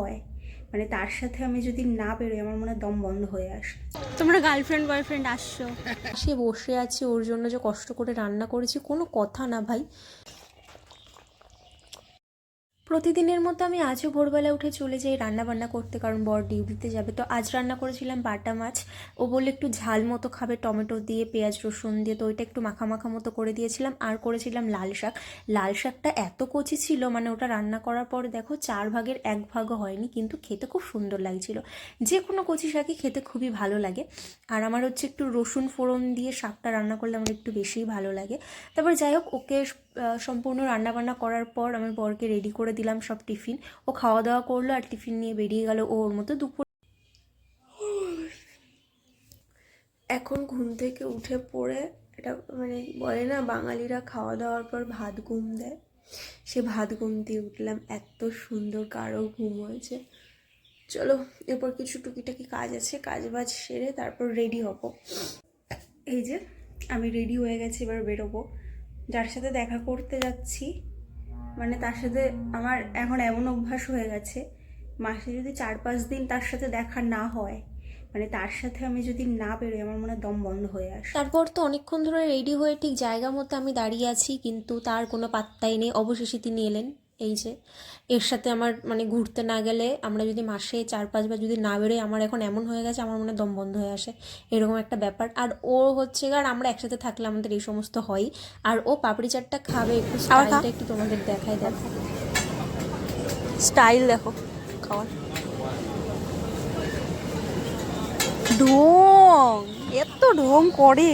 হয় মানে তার সাথে আমি যদি না বেরোই আমার মনে হয় দম বন্ধ হয়ে আসে। তোমরা গার্লফ্রেন্ড বয়ফ্রেন্ড আসছো। সে বসে আছে ওর জন্য যে কষ্ট করে রান্না করেছি কোনো কথা না ভাই। প্রতিদিনের মতো আমি আজও ভোরবেলা উঠে চলে যাই রান্না বান্না করতে, কারণ বর ডিউটিতে যাবে। তো আজ রান্না করেছিলাম বাটা মাছ। ও বললে একটু ঝাল মতো খাবে, টমেটো দিয়ে, পেঁয়াজ রসুন দিয়ে। তো ওইটা একটু মাখা মাখা মতো করে দিয়েছিলাম। আর করেছিলাম লাল শাক। লাল শাকটা এত কচি ছিল মানে ওটা রান্না করার পর দেখো চার ভাগের এক ভাগও হয়নি, কিন্তু খেতে খুব সুন্দর লাগছিল। যে কোনো কচি শাকই খেতে খুবই ভালো লাগে। আর আমার হচ্ছে একটু রসুন ফোড়ন দিয়ে শাকটা রান্না করলে আমার একটু বেশিই ভালো লাগে। তারপর যাই হোক, ওকে সম্পূর্ণ রান্নাবান্না করার পর আমি বরকে রেডি করে দিলাম সব টিফিন। ও খাওয়া দাওয়া করল আর টিফিন নিয়ে বেরিয়ে গেল ওর মতো দুপুর এখন ঘুম থেকে উঠে পড়ে, এটা মানে বলে না, বাঙালিরা খাওয়া দাওয়ার পর ভাত ঘুম দেয়। সে ভাত ঘুম দিয়ে উঠলাম, এত সুন্দর কারও ঘুম হয়েছে। চলো, এরপর কিছু টুকিটাকি কাজ আছে কাজ বাজ সেরে তারপর রেডি হব। এই যে, আমি রেডি হয়ে গেছি, এবার বেরোবো। যার সাথে দেখা করতে যাচ্ছি মানে তার সাথে আমার এখন এমন অভ্যাস হয়ে গেছে, মাসে যদি চার পাঁচ দিন তার সাথে দেখা না হয় মানে তার সাথে আমি যদি না বেরোই, আমার মনে দম বন্ধ হয়ে আসে। তারপর তো অনেকক্ষণ ধরে রেডি হয়ে ঠিক জায়গা মতো আমি দাঁড়িয়ে আছি, কিন্তু তার কোনো পাত্তাই নেই। অবশেষে তিনি এলেন। এই যে এর সাথে আমার মানে ঘুরতে না গেলে আমরা যদি মাসে চার পাঁচবার যদি না বেরোই আমার এখন এমন হয়ে গেছে আমার মনে দম বন্ধ হয়ে আসে। এরকম একটা ব্যাপার। আর ও হচ্ছে আর আমরা একসাথে থাকলে আমাদের এই সমস্ত হয়। আর ও পাপড়ি চাটটা খাবে একটু স্টাইলটা একটু তোমাদের দেখাই দেখো স্টাইল দেখো খাওয়ার। ঢং এত ঢং করে।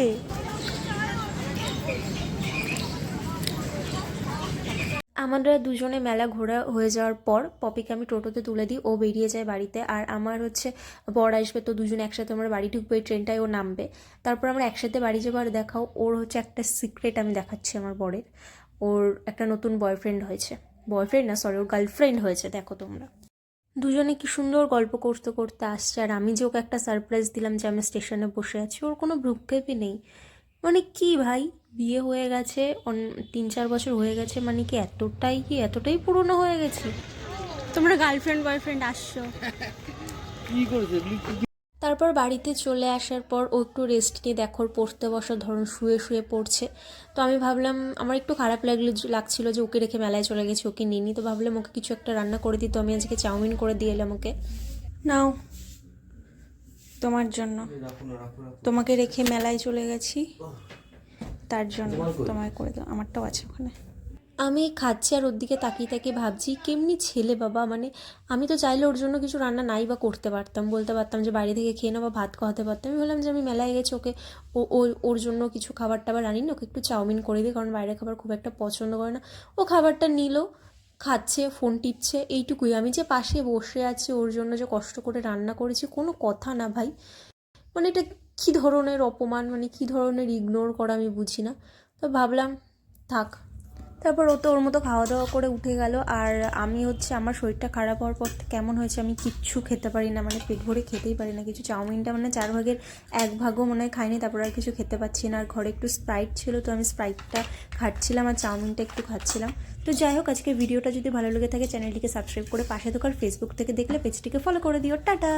আমরা দুজনে মেলা ঘোরা হয়ে যাওয়ার পর পপিকে আমি টোটোতে তুলে দিই, ও বেরিয়ে যায় বাড়িতে। আর আমার হচ্ছে বর আসবে, তো দুজনে একসাথে আমরা বাড়ি ঢুকবো ট্রেনটায় ও নামবে। তারপর আমরা একসাথে বাড়ি যাব, আর দেখাও, ওর হচ্ছে একটা সিক্রেট আমি দেখাচ্ছি আমার বরের। ওর একটা নতুন বয়ফ্রেন্ড হয়েছে। বয়ফ্রেন্ড না সরি ওর গার্লফ্রেন্ড হয়েছে, দেখো তোমরা। দুজনে কি সুন্দর গল্প করতে করতে আসছে, আর আমি যে ওকে একটা সারপ্রাইজ দিলাম যে আমি স্টেশনে বসে আছি, ওর কোনো ভ্রুক্ষেপই নেই। মানে কি ভাই? বিয়ে হয়ে গেছে অন- তিন চার বছর হয়ে গেছে মানে কি এতটাই কি এতটাই পুরনো হয়ে গেছে? তোমরা গার্লফ্রেন্ড বয়ফ্রেন্ড আসছো। তারপর বাড়িতে চলে আসার পর ও একটু রেস্ট নিয়ে দেখো পড়তে বসার ধরুন শুয়ে শুয়ে পড়ছে। তো আমি ভাবলাম আমার একটু খারাপ লাগল লাগছিল যে ওকে রেখে মেলায় চলে গেছে ওকে নিয়ে নি। তো ভাবলাম ওকে কিছু একটা রান্না করে দিই। তো আমি আজকে চাউমিন করে দিয়ে এলাম ওকে। নাও। তোমার জন্য। তোমাকে রেখে মেলায় চলে গেছি। তার জন্য তোমায় করে দাও আমারটাও আছে ওখানে। আমি খাচ্ছি আর ওর দিকে তাকিয়ে তাকিয়ে ভাবছি কেমনি ছেলে বাবা মানে আমি তো চাইলে ওর জন্য কিছু রান্না নাই বা করতে পারতাম বলতে পারতাম যে বাইরে থেকে খেয়ে নাও বা ভাত খাওয়াতে পারতাম। আমি বললাম যে আমি মেলায় গেছি ওকে ও ও- ওর জন্য কিছু খাবার টাবার আনি না ওকে একটু চাউমিন করে দিই কারণ বাইরের খাবার খুব একটা পছন্দ করে না। ও খাবারটা নিল খাচ্ছে ফোন টিপছে, এইটুকুই। আমি যে পাশে বসে আছি, ওর জন্য যে কষ্ট করে রান্না করেছি, কোনো কথা না ভাই। মানে এটা কী ধরনের অপমান মানে কী ধরনের ইগনোর করা আমি বুঝি না। তো ভাবলাম, থাক। তারপর ও তো ওর মতো খাওয়া দাওয়া করে উঠে গেল। আর আমি হচ্ছে, আমার শরীরটা খারাপ হওয়ার পর কেমন হয়েছে, আমি কিচ্ছু খেতে পারি না। মানে পেট ভরে খেতেই পারি না কিছু। চাউমিনটা মানে চার ভাগের এক ভাগও মনে হয় খাইনি, তারপর আর কিছু খেতে পাচ্ছি না। আর ঘরে একটু স্প্রাইট ছিল, তো আমি স্প্রাইটটা খাচ্ছিলাম আর চাউমিনটা একটু খাচ্ছিলাম। তো যাই হোক আজকে ভিডিওটা যদি ভালো লেগে থাকে চ্যানেলটিকে সাবস্ক্রাইব করে পাশে থাকার ফেসবুক থেকে দেখলে পেজটিকে ফলো করে দিও। টাটা!